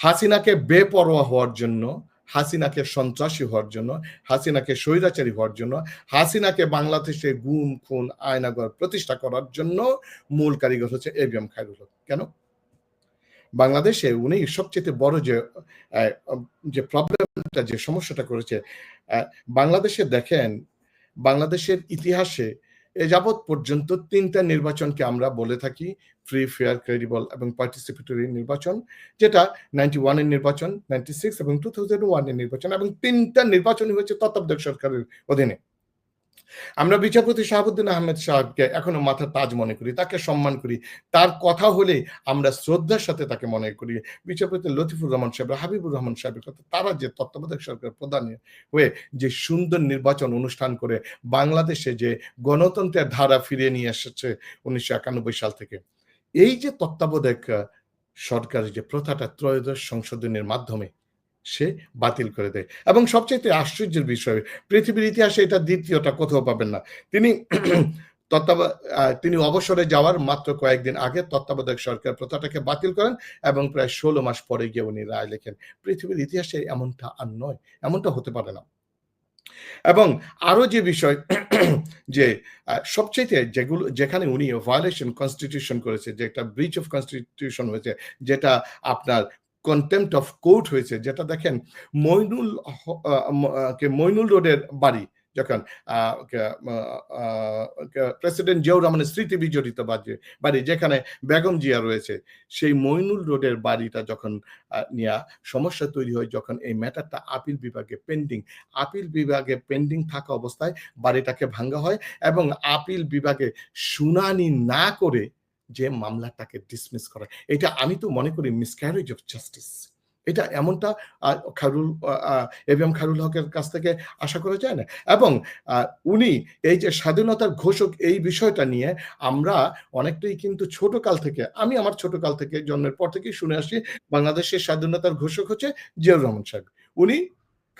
হাসিনাকে বেপরোয়া হওয়ার জন্য, হাসিনাকে সন্ত্রাসী হওয়ার জন্য, হাসিনাকে স্বৈরাচারী হওয়ার জন্য, হাসিনাকে বাংলাদেশে গুম, খুন আয়নাগর প্রতিষ্ঠা করার জন্য মূল কারিগর হচ্ছে এবিএম খায়রুল হক। কেন? বাংলাদেশে উনি সবচেয়ে বড় যে যে প্রবলেমটা যে সমস্যাটা করেছে বাংলাদেশে দেখেন, বাংলাদেশের ইতিহাসে এ যাবৎ পর্যন্ত তিনটা নির্বাচনকে আমরা বলে থাকি ফ্রি ফেয়ার ক্রেডিবল এবং পার্টিসিপেটরি নির্বাচন, যেটা নাইনটি ওয়ানের নির্বাচন নাইনটি সিক্স এবং টু থাউজেন্ড ওয়ানের নির্বাচন এবং তিনটা নির্বাচনই হয়েছে তত্ত্বাবধায়ক সরকারের অধীনে। আমরা বিচারপতি শাহাবুদ্দিন আহমেদ সাহেবকে এখনও মাথার তাজ মনে করি, তাকে সম্মান করি। তার কথা হলে আমরা শ্রদ্ধার সাথে তাকে মনে করি। বিচারপতি লতিফুর রহমান সাহেব, হাবিবুর রহমান সাহেবের কথা তারা যে তত্ত্বাবধায়ক সরকার প্রধান হয়ে যে সুন্দর নির্বাচন অনুষ্ঠান করে বাংলাদেশে যে গণতন্ত্রের ধারা ফিরিয়ে নিয়ে এসেছে উনিশশো একানব্বই সাল থেকে। এই যে তত্ত্বাবধায়ক সরকারের যে প্রথাটা ত্রয়োদশ সংশোধনের মাধ্যমে সে বাতিল করে দেয়। এবং সবচেয়ে আশ্চর্যের বিষয়, পৃথিবীর ইতিহাসে এটা দ্বিতীয়টা কোথাও পাবেন না। তিনি তত্ত্বাব তিনি অবসরে যাওয়ার মাত্র কয়েকদিন আগে তত্ত্বাবধায়ক সরকার প্রথাটাকে বাতিল করেন এবং প্রায় ষোলো মাস পরে গিয়ে উনি রায় লেখেন। পৃথিবীর ইতিহাসে এমনটা আর নয়, এমনটা হতে পারে না। এবং আরও যে বিষয় যে সবচেয়ে যেগুলো, যেখানে উনি ভায়োলেশন কনস্টিটিউশন করেছে, যে একটা ব্রিচ অফ কনস্টিটিউশন হয়েছে, যেটা আপনার কন্টেম্পট অফ কোর্ট হয়েছে, যেটা দেখেন মইনুল মইনুল রোডের বাড়ি যখন প্রেসিডেন্ট জিয়াউর রহমানের স্মৃতি বিজড়িত বাড়ি যেখানে বেগম জিয়া রয়েছে, সেই মইনুল রোডের বাড়িটা যখন নিয়ে সমস্যা তৈরি হয় যখন এই ম্যাটারটা আপিল বিভাগে পেন্ডিং, আপিল বিভাগে পেন্ডিং থাকা অবস্থায় বাড়িটাকে ভাঙ্গা হয় এবং আপিল বিভাগে শুনানি না করে যে মামলাটাকে ডিসমিস করা। এটা আমি তো মনে করি মিসক্যারেজ অফ জাস্টিস এটা এমনটা খারুল এম খারুল হকের কাছ থেকে আশা করা যায় না। এবং উনি এই যে স্বাধীনতার ঘোষক এই বিষয়টা নিয়ে আমরা অনেকটাই কিন্তু ছোট কাল থেকে, আমি আমার ছোট কাল থেকে, জন্মের পর থেকেই শুনে আসি, বাংলাদেশের স্বাধীনতার ঘোষক হচ্ছে জিয়াউর রহমান সাহেব। উনি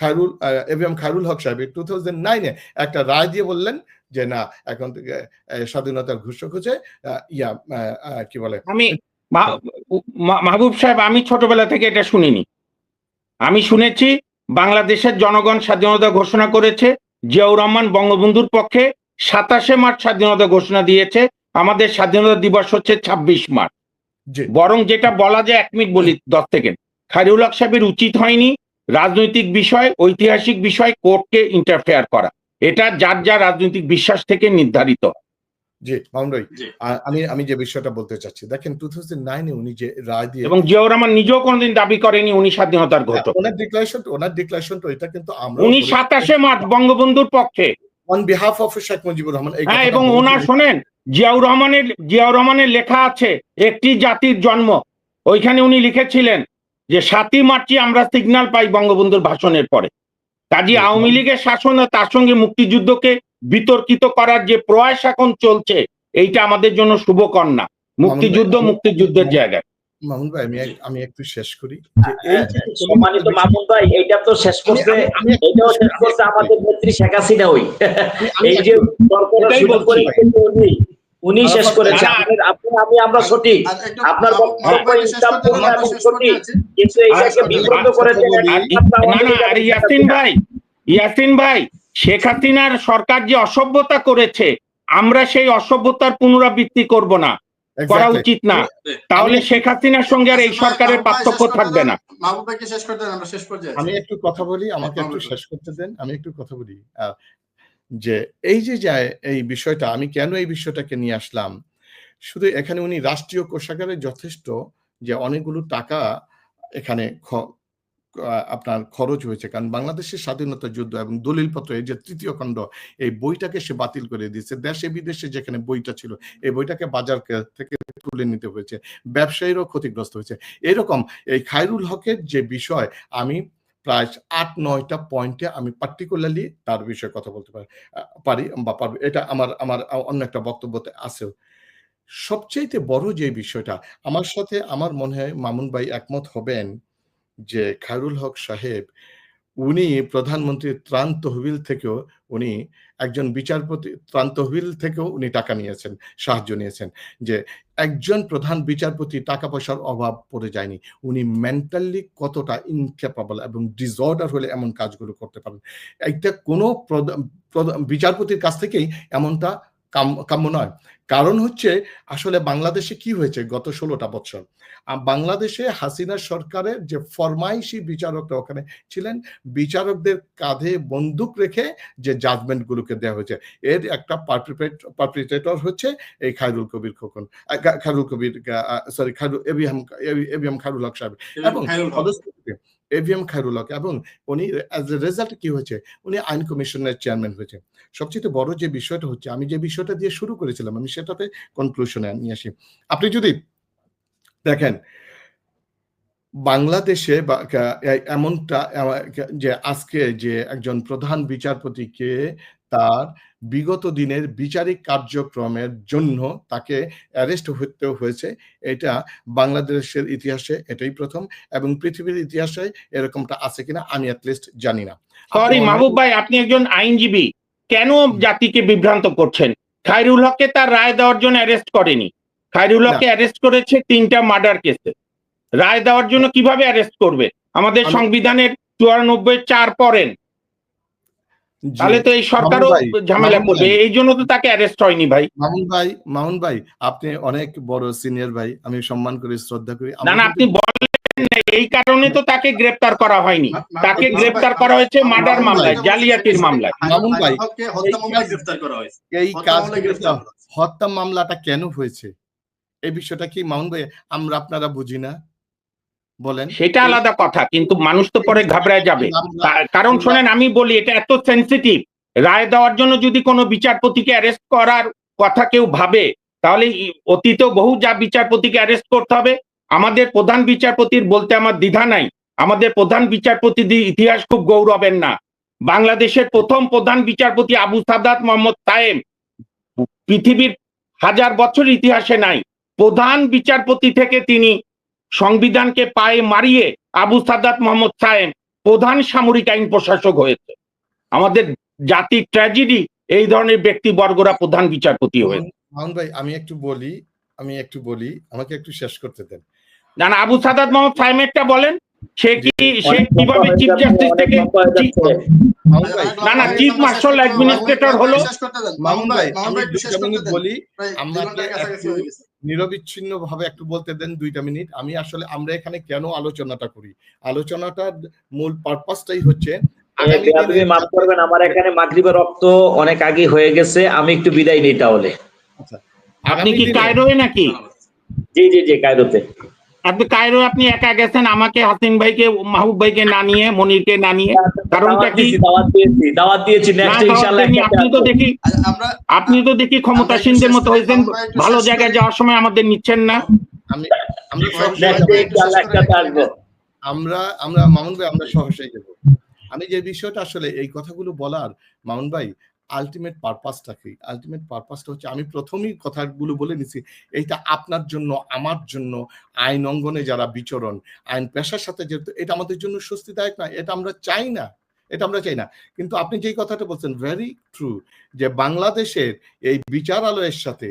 খায়রুল এম খায়রুল হক সাহেব টু থাউজেন্ড নাইনে একটা রায় দিয়ে বললেন যে না এখন থেকে স্বাধীনতার ঘোষক হচ্ছে ইয়া কি বলে? আমি মাহবুব সাহেব আমি ছোটবেলা থেকে এটা শুনিনি। আমি শুনেছি বাংলাদেশের জনগণ স্বাধীনতা ঘোষণা করেছে জিয়াউর রহমান বঙ্গবন্ধুর পক্ষে সাতাশে মার্চ স্বাধীনতা ঘোষণা দিয়েছে আমাদের স্বাধীনতা দিবস হচ্ছে ছাব্বিশ মার্চ। বরং যেটা বলা যায় এক মিনিট বলি দশ সেকেন্ড। খারিউল হক সাহেবের উচিত হয়নি রাজনৈতিক বিষয় ঐতিহাসিক বিষয় কোর্টকে ইন্টারফেয়ার করা। এটা যার যার রাজনৈতিক বিশ্বাস থেকে নির্ধারিত। জি মামুন আমি আমি যে বিষয়টা বলতে চাচ্ছি দেখেন টু থাউজেন্ড নাইনে উনি যে রায় দিয়ে এবং জিয়াউর রহমান নিজেও কোনোদিন দাবি করেনি উনি স্বাধীনতার ঘোষক। ওনার ডিক্লারেশন ওনার ডিক্লারেশন তো এটা কিন্তু আমরা উনি সাতাশে মার্চ বঙ্গবন্ধুর পক্ষে। On behalf of Sheikh Mujibur Rahman হ্যাঁ এবং ওনার শোনেন জিয়াউর রহমানের জিয়াউর রহমানের লেখা আছে একটি জাতির জন্ম। ওইখানে উনি লিখেছিলেন যে সাতই মার্চই আমরা সিগনাল পাই বঙ্গবন্ধুর ভাষণের পরে। কাজী আওয়ামী লীগের শাসন তার সঙ্গে মুক্তিযুদ্ধকে বিতর্কিত করার যে প্রয়াস এখন চলছে এইটা আমাদের জন্য শুভকর না মুক্তিযুদ্ধ মুক্তিযুদ্ধের জায়গায়। মামুন ভাই আমি আমি একটু শেষ করি। সম্মানিত মামুন ভাই এইটা তো শেষ করতে এটাও শেষ করতে আমাদের নেত্রী শেখ হাসিনা ওই। এই যে উনি শেষ করেছে। আপনি আমি আমরা সঠিক। আপনার বক্তব্য ইসলামপূর্ণ এবং সঠিক। কিন্তু এইটাকে বিভ্রান্ত করেছে না না আরে ইয়াসিন ভাই ইয়াসিন ভাই শেখ হাসিনার সরকার যে অসভ্যতা করেছে আমরা সেই অসভ্যতার পুনরাবৃত্তি করব না। করা উচিত না। তাহলে শেখ হাসিনার সঙ্গে আর এই সরকারের পার্থক্য থাকবে না। আমি একটু কথা বলি আমাকে একটু শেষ করতে দেন আমি একটু কথা বলি। যে এই যে যায়, এই বিষয়টা, আমি কেন এই বিষয়টাকে নিয়ে আসলাম? শুধু এখানে উনি রাষ্ট্রীয় কোষাগারে যথেষ্ট যে অনেকগুলো টাকা এখানে আপনার খরচ হয়েছে। কারণ বাংলাদেশের স্বাধীনতা যুদ্ধ এবং দলিলপত্র, এই যে তৃতীয় খণ্ড, এই বইটাকে সে বাতিল করে দিয়েছে। দেশে বিদেশে যেখানে বইটা ছিল, এই বইটাকে বাজার থেকে তুলে নিতে হয়েছে। ব্যবসায়ীরও ক্ষতিগ্রস্ত হয়েছে। এরকম এই খায়রুল হকের যে বিষয়, আমি প্রায় আট, নয়টা পয়েন্টে আমি পার্টিকুলারলি তার বিষয়ে কথা বলতে পারি পারি বা পারব। এটা আমার আমার অন্য একটা বক্তব্যতে আছেও সবচেয়ে বড় যে বিষয়টা, আমার সাথে আমার মনে হয় মামুন ভাই একমত হবেন যে খায়রুল হক সাহেব উনি প্রধানমন্ত্রীর ত্রাণ তহবিল থেকেও উনি একজন বিচারপতি, ত্রাণ তহবিল থেকেও উনি টাকা নিয়েছেন, সাহায্য নিয়েছেন। যে একজন প্রধান বিচারপতি টাকা পয়সার অভাব পড়ে যায়নি, উনি মেন্টালি কতটা ইনক্যাপাবল এবং ডিসঅর্ডার হলে এমন কাজগুলো করতে পারেন। এইটা কোনো বিচারপতির কাছ থেকেই এমনটা কাম্য নয়। কারণ হচ্ছে আসলে বাংলাদেশে কি হয়েছে গত ষোলোটা বছর? বাংলাদেশে হাসিনা সরকারের যে ফরমাইশি বিচারকরা ওখানে ছিলেন বিচারকদের কাঁধে বন্দুক রেখে যে জাজমেন্ট গুলোকে দেওয়া হয়েছে এর একটা পারপিট্রেটর হচ্ছে এই Khairul Kabir Khokon Khairul Kabir sorry Khairul ABM ABM Khairul Haque Saheb. এবং এভিএম খায়রুল এবং উনি অ্যাজ এ রেজাল্ট কি হয়েছে? উনি আইন কমিশনের চেয়ারম্যান হয়েছে। সবচেয়ে বড় যে বিষয়টা হচ্ছে, আমি যে বিষয়টা দিয়ে শুরু করেছিলাম, আমি সেটাতে কনক্লুশনে নিয়ে আসি। আপনি যদি দেখেন, বাংলাদেশে এমনটা, যে আজকে যে একজন প্রধান বিচারপতিকে তার বিগত দিনের বিচারিক কার্যক্রমের জন্য তাকে অ্যারেস্ট হতে হয়েছে। এটা বাংলাদেশের ইতিহাসে এটাই প্রথম এবং পৃথিবীর ইতিহাসে এরকমটা আছে কিনা আমি অ্যাটলিস্ট জানি না। সরি মাহবুব ভাই আপনি একজন আইনজীবী। কেন জাতিকে বিভ্রান্ত করছেন? খায়রুল হককে তার রায় দেওয়ার জন্য অ্যারেস্ট করেনি। খায়রুল হককে অ্যারেস্ট করেছে তিনটা মার্ডার কেসে রায় দেওয়ার জন্য কীভাবে অ্যারেস্ট করবে? আমাদের সংবিধানের চুরানব্বই চার পড়েন তাহলে তো এই সরকারও ঝামেলা করবে। এই জন্য তো তাকে অ্যারেস্ট হয়নি ভাই। মামুন ভাই মামুন ভাই আপনি অনেক বড় সিনিয়র ভাই আমি সম্মান করি শ্রদ্ধা করি। না না আপনি বলেন না, এই কারণে তো তাকে গ্রেপ্তার করা হয়নি। তাকে গ্রেপ্তার করা হয়েছে মার্ডার মামলায় জালিয়াতির মামলায়। মামুন ভাই, হত্যা মামলায় গ্রেফতার করা হয়েছে। এই কাজ। হত্যা মামলাটা কেন হয়েছে? এই বিষয়টা কি মামুন ভাই আমরা আপনারা বুঝি না? বলেন। সেটা আলাদা কথা কিন্তু মানুষ তো পরে ঘাবড়ায় যাবে। কারণ শোনেন আমি বলি এটা এত সেন্সিটিভ রায় দেওয়ার জন্য যদি কোনো বিচারপতিকে অ্যারেস্ট করার কথা কেউ ভাবে তাহলে অতীতেও বহু যা বিচারপতিকে অ্যারেস্ট করতে হবে। আমাদের প্রধান বিচারপতির বলতে আমার দ্বিধা নাই। আমাদের প্রধান বিচারপতিদের ইতিহাস খুব গৌরবের না। বাংলাদেশের প্রথম প্রধান বিচারপতি আবু সাদাত মোহাম্মদ তায়েম পৃথিবীর হাজার বছর ইতিহাসে নাই। প্রধান বিচারপতি থেকে তিনি সংবিধানকে পায়ে মারিয়ে আবু সাদাত মোহাম্মদ সায়েম প্রধান সামরিক আইন প্রশাসক হয়েছে। আমাদের জাতির ট্র্যাজেডি এই ধরনের ব্যক্তিবর্গরা প্রধান বিচারপতি হয়েছে। মামুন ভাই আমি একটু বলি আমি একটু বলি আমাকে একটু শেষ করতে দেন। না না আবু সাদাত মোহাম্মদ সায়েমেরটা বলেন সে কি সে কীভাবে চিফ জাস্টিস থেকে চিফ- না, না, chief marshal administrator হলো- মামুন ভাই আমি। বলি আমাকে নিরবিচ্ছিন্ন ভাবে একটু বলতে দেন দুইটা মিনিট। আমি আসলে আমরা এখানে কেন আলোচনাটা করি? আলোচনাটার মূল পারপাসটাই হচ্ছে দিনে মাফ করবেন আমার এখানে মাগরিবের রক্ত অনেক আগে হয়ে গেছে আমি একটু বিদায় নিই তাহলে। আপনি কি কায়রোয় নাকি? জি জি জি কায়রোতে। আপনি কায়রো আপনি একা গেছেন আমাকে হাসিন ভাইকে মাহবুব ভাইকে না নিয়ে মনিরকে না নিয়ে। কারণটা কি? দাওয়াত দিয়েছি দাওয়াত দিয়েছি নেক্সট ইনশাআল্লাহ আপনি তো দেখি আচ্ছা, আপনি তো দেখি ক্ষমতাসীনদের মতো হয়েছেন ভালো জায়গায় যাওয়ার সময় আমাদের নিচ্ছেন না। আমি আমরা আমরা আমরা মামুন ভাই আমরা সহসাই যাব। আমি যে বিষয়টা আসলে এই কথাগুলো বলার মামুন ভাই আলটিমেট পারপাসটা কি আলটিমেট পারপাসটা হচ্ছে আমি প্রথমেই কথাগুলো বলে নিছি, এইটা আপনার জন্য, আমার জন্য, আইন অঙ্গনে যারা বিচরণ, আইন পেশার সাথে যেহেতু, এটা আমাদের জন্য স্বস্তিদায়ক না এটা আমরা চাই না, এটা আমরা চাই না। কিন্তু আপনি যেই কথাটা বলছেন ভেরি ট্রু যে বাংলাদেশের এই বিচারালয়ের সাথে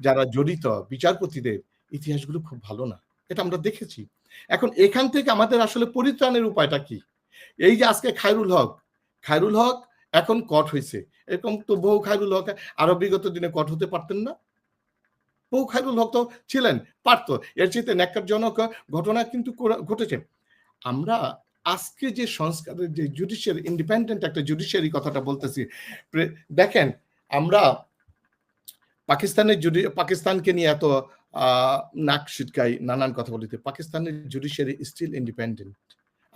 যারা জড়িত বিচারপতিদের ইতিহাসগুলো খুব ভালো না, এটা আমরা দেখেছি। এখন এখান থেকে আমাদের আসলে পরিত্রাণের উপায়টা কি? এই যে আজকে খায়রুল হক খায়রুল হক এখন কট হয়েছে এরকম তো বহু খায়রুল হক আরও বিগত দিনে কট হতে পারতেন না। বহু খায়রুল হক তো ছিলেন পারতো। এর চেয়ে ন্যাক্কারজনক ঘটনা কিন্তু ঘটেছে। আমরা আজকে যে সংস্কারের যে জুডিশিয়ারি ইন্ডিপেন্ডেন্ট একটা জুডিশিয়ারি কথাটা বলতেছি দেখেন আমরা পাকিস্তানের জুডি পাকিস্তানকে নিয়ে এত নাক ছিটকাই নানান কথা বলিতে পাকিস্তানের জুডিশিয়ারি স্টিল ইন্ডিপেন্ডেন্ট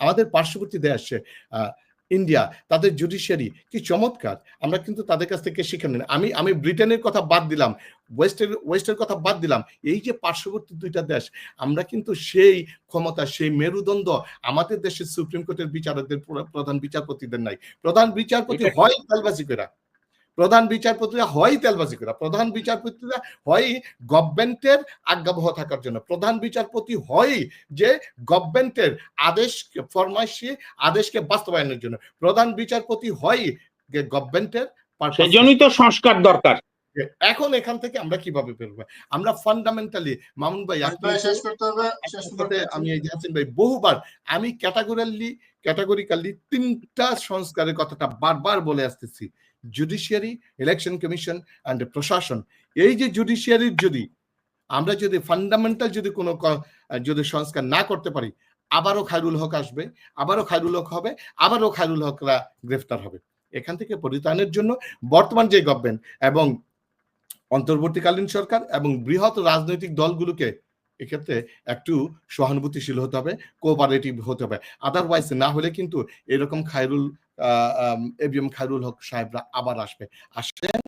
আমাদের পার্শ্ববর্তী দেশ আহ, ইন্ডিয়া তাদের জুডিশিয়ারি কি চমৎকার। আমরা কিন্তু তাদের কাছ থেকে শিখে নিই আমি আমি ব্রিটেনের কথা বাদ দিলাম ওয়েস্টের ওয়েস্টের কথা বাদ দিলাম। এই যে পার্শ্ববর্তী দুইটা দেশ আমরা কিন্তু সেই ক্ষমতা সেই মেরুদণ্ড আমাদের দেশের সুপ্রিম কোর্টের বিচারকদের প্রধান বিচারপতিদের নাই। প্রধান বিচারপতি হয় কালবাসী করা প্রধান বিচারপতিরা হয় তেলবাজি করা প্রধান বিচারপতিরা হয় গভর্নমেন্টের আজ্ঞাবহ থাকার জন্য। প্রধান বিচারপতি হয় যে গভর্নমেন্টের আদেশ ফরমাইশি আদেশকে বাস্তবায়নের জন্য। প্রধান বিচারপতি হয় যে গভর্নমেন্টের সেজন্যই তো সংস্কার দরকার। এখন এখান থেকে আমরা কীভাবে বেরোবো? আমরা ফান্ডামেন্টালি মামুন ভাই আপনি শেষ করতে হবে শেষ করতে আমি হাসিন ভাই বহুবার আমি ক্যাটাগরিয়ালি ক্যাটাগরিক্যালি তিনটা সংস্কারের কথাটা বারবার বলে আসতেছি। জুডিশিয়ারি ইলেকশন কমিশন অ্যান্ড প্রশাসন। এই যে জুডিশিয়ারির যদি আমরা যদি ফান্ডামেন্টাল যদি কোনো যদি সংস্কার না করতে পারি, আবারও খায়রুল হক আসবে, আবারও খায়রুল হক হবে, আবারও খায়রুল হকরা গ্রেফতার হবে। এখান থেকে পরিত্রাণের জন্য বর্তমান যে গভর্নমেন্ট এবং অন্তর্বর্তীকালীন সরকার এবং বৃহৎ রাজনৈতিক দলগুলোকে এক্ষেত্রে একটু সহানুভূতিশীল হতে হবে কোঅপারেটিভ হতে হবে। আদারওয়াইজ না হলে কিন্তু এরকম খায়রুল এবিএম খায়রুল হক সাহেবরা আবার আসবে। আসেন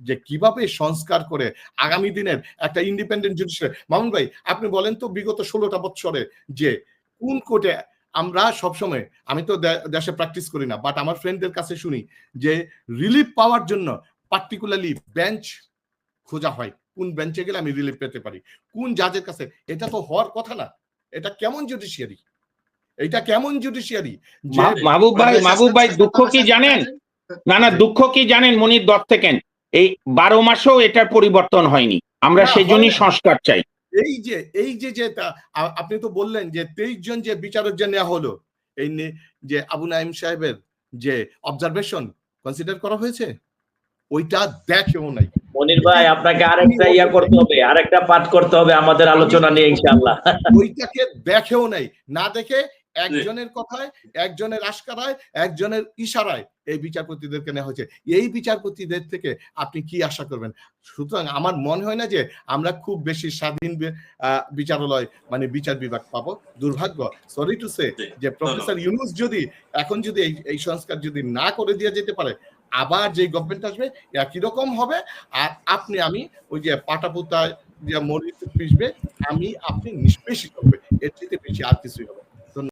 যে কীভাবে সংস্কার করে আগামী দিনের একটা ইন্ডিপেন্ডেন্ট জুডিশিয়ারি মামুন ভাই, আপনি বলেন তো বিগত ষোলোটা বছরে যে কোন কোর্টে আমরা সবসময় আমি তো দেশে প্র্যাকটিস করি না বাট আমার ফ্রেন্ডদের কাছে শুনি যে রিলিফ পাওয়ার জন্য পার্টিকুলারলি বেঞ্চ খোঁজা হয়। কোন বেঞ্চে গেলে আমি রিলিফ পেতে পারি? কোন জাজের কাছে? এটা তো হওয়ার কথা না। এটা কেমন জুডিশিয়ারি এটা কেমন জুডিশিয়ারি মাহবুব ভাই মাহবুব ভাই দুঃখ কি জানেন? না না দুঃখ কি জানেন মনির দশ থেকে এই বারো মাসেও এটার পরিবর্তন হয়নি। আমরা সেজন্যই সংস্কার চাই। এই যে এই যে যে আপনি তো বললেন যে তেইশ জন যে বিচারক যে নেওয়া হলো এই যে আবু নাইম সাহেবের যে অবজারভেশন কনসিডার করা হয়েছে? ওইটা দেখেও নাই। মনির ভাই আপনাকে আরেকটা ইয়া করতে হবে আরেকটা পাঠ করতে হবে আমাদের আলোচনা নিয়ে ইনশাআল্লাহ। ওইটাকে দেখেও নাই। না দেখে একজনের কথায় একজনের আশকারায় একজনের ইশারায় এই বিচারপতিদেরকে নেওয়া হয়েছে। এই বিচারপতিদের থেকে আপনি কি আশা করবেন? সুতরাং আমার মনে হয় না যে আমরা খুব বেশি স্বাধীন আহ, বিচারালয় মানে বিচার বিভাগ পাবো। দুর্ভাগ্য। সরি টু সে যে প্রফেসর ইউনুস যদি এখন যদি এই এই সংস্কার যদি না করে দিয়ে যেতে পারে আবার যে গভর্নমেন্ট আসবে, এরা কীরকম হবে আর আপনি, আমি ওই যে পাটাপুতা, যে মরিচ পিসবে আমি, আপনি নিষ্পেষিত হবে এর থেকে বেশি আর কিছুই হবে।